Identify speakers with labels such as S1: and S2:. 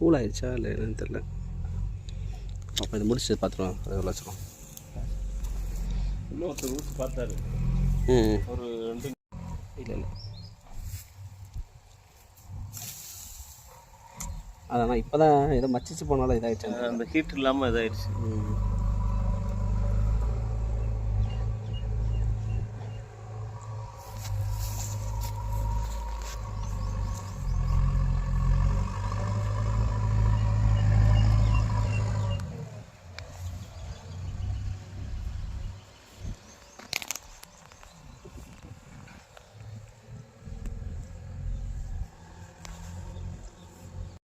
S1: Cool ஆகிடுச்சா இல்லை என்னன்னு தெரில அப்போ இது முடிச்சு பார்த்துருவோம் அது எவ்வளோ வச்சுருவோம்
S2: இன்னொருத்தர் ஊசி பார்த்தாரு.
S1: ம்.
S2: ஒரு ரெண்டு
S1: இல்லை இல்லை. அதான் இப்போ தான் ஏதோ மச்சிச்சு போனாலும் இதாகிடுச்சு
S2: அந்த ஹீட் இல்லாமல் இதாயிடுச்சு.